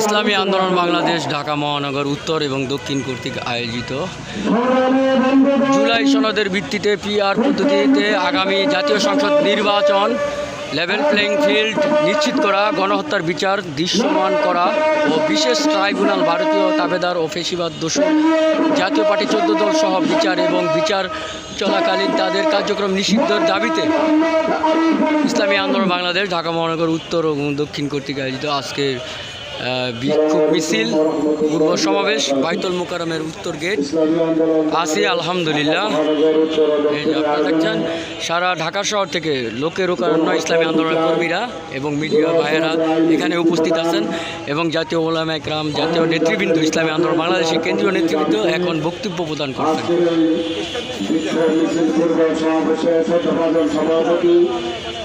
ইসলামী আন্দোলন বাংলাদেশ, ঢাকা মহানগর, উত্তর এবং দক্ষিণ কর্তৃক আয়োজিত। জুলাই সনদের ভিত্তিতে পিআর পদ্ধতিতে আগামী জাতীয় সংসদ নির্বাচন লেভেল প্লেইং ফিল্ড নিশ্চিত করা, গণহত্যার বিচার দৃশ্যমান করা ও বিশেষ ট্রাইব্যুনাল ভারতীয় তাবেদার ও ফেসিবাদ দোষী জাতীয় পার্টি চোদ্দ দল সহ বিচার এবং বিচার চলাকালীন তাদের কার্যক্রম নিষিদ্ধের দাবিতে ইসলামী আন্দোলন বাংলাদেশ, ঢাকা মহানগর, উত্তর এবং দক্ষিণ কর্তৃক আয়োজিত আজকের বিক্ষোভ মিছিল, পূর্ব সমাবেশ, বাইতুল মোকারমের উত্তর গেট। আসি আলহামদুলিল্লাহ। আপনারা দেখছেন, সারা ঢাকা শহর থেকে লোকের ওকারণ্য ইসলামী আন্দোলনের কর্মীরা এবং মিডিয়া ভাইয়েরা এখানে উপস্থিত আছেন এবং জাতীয় ওলামা একরাম, জাতীয় নেতৃবৃন্দ ইসলামী আন্দোলন, বাংলাদেশের কেন্দ্রীয় নেতৃবৃন্দ এখন বক্তব্য প্রদান করছেন।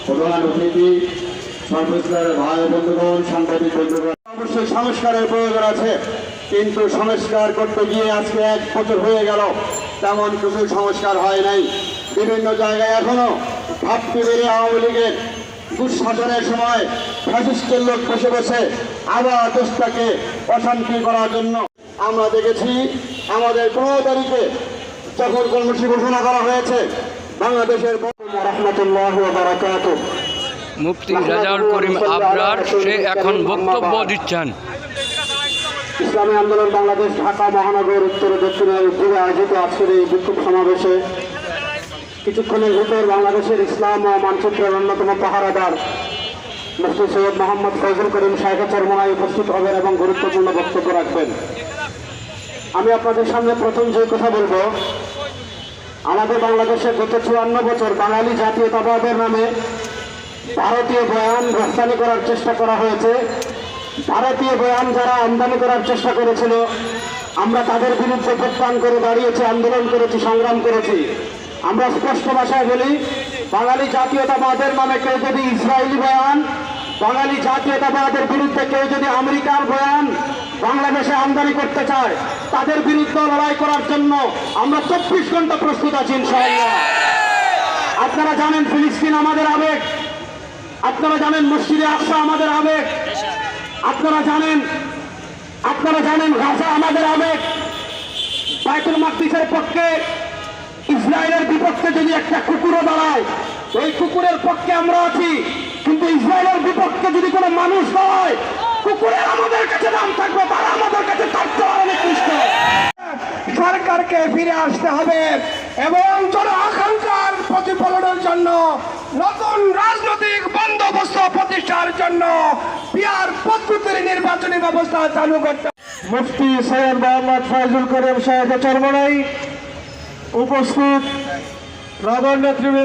প্রধান অতিথি অবশ্যই সংস্কারের প্রয়োজন আছে, কিন্তু সংস্কার করতে গিয়ে আজকে এক বছর হয়ে গেল, তেমন কিছু সংস্কার হয় নাই। বিভিন্ন জায়গায় এখনও ভাবতে বেরিয়ে আওয়ামী লীগের দুঃশাসনের সময় ফ্যাসিস্টের লোক বসে বসে আবার দেশটাকে অশান্তি করার জন্য আমরা দেখেছি, আমাদের পনেরো তারিখে যখন কর্মসূচি ঘোষণা করা হয়েছে, বাংলাদেশের রহমতুল্লাহ বারাকাত মুফতি রাজাউল করিম আবরার, সে এখন বক্তব্য দিচ্ছেন। ইসলামী আন্দোলন বাংলাদেশ, ঢাকা, মহানগর, উত্তর দক্ষিণের উদ্যোগে আয়োজিত আজকের এই বিক্ষোভ সমাবেশে কিছুক্ষণের ভিতর বাংলাদেশের ইসলাম ও মানচিত্রের অন্যতম পাহারাদার মুফতি সৈয়দ মোহাম্মদ ফজল করিম শাহেখ চরমনায় উপস্থিত হবেন এবং গুরুত্বপূর্ণ বক্তব্য রাখবেন। আমি আপনাদের সামনে প্রথম যে কথা বলব, আমাদের বাংলাদেশে গত চুয়ান্ন বছর বাঙালি জাতীয়তাবাদের নামে ভারতীয় বয়ান রপ্তানি করার চেষ্টা করা হয়েছে। ভারতীয় বয়ান যারা আমদানি করার চেষ্টা করেছিল, আমরা তাদের বিরুদ্ধে প্রত্যান করে দাঁড়িয়েছি, আন্দোলন করেছি, সংগ্রাম করেছি। আমরা স্পষ্ট ভাষায় বলি, বাঙালি জাতীয়তাবাদের নামে কেউ যদি ইসরায়েলি বয়ান, বাঙালি জাতীয়তাবাদের বিরুদ্ধে কেউ যদি আমেরিকার বয়ান, বাংলাদেশে আমদানি করতে চায়, তাদের বিরুদ্ধে লড়াই করার জন্য আমরা চব্বিশ ঘণ্টা প্রস্তুত আছি ইনশাআল্লাহ। আপনারা জানেন ফিলিস্তিন আমাদের আবেগ। আপনারা জানেন মসজিদে আকসা আমাদের আবেগ। আপনারা জানেন আপনারা জানেন গাজা আমাদের আবেগ। বাইতুল মাকদিসের পক্ষে, ইসরায়েলের বিপক্ষে যদি একটা কুকুরও দাঁড়ায় ওই কুকুরের পক্ষে আমরা আছি। কিন্তু ইসরায়েলের বিপক্ষে যদি কোনো মানুষ হয় কুকুরের আমাদের কাছে নাম থাকবে, তারা আমাদের কাছে থাকতে অনেক নিষ্ঠ সরকারকে ফিরে আসতে হবে এবং জন আকাঙ্ক্ষার প্রতিফলনের জন্য নতুন রাজনৈতিক বন্দোবস্ত প্রতিষ্ঠার জন্য বিহার পদ্ধতির নির্বাচনী ব্যবস্থা চালু করতে মুফতি সৈয়দ মোহাম্মদ ফয়জুল করিম সাহেব চরমনাই উপস্থিত নগর নেতৃবৃন্দ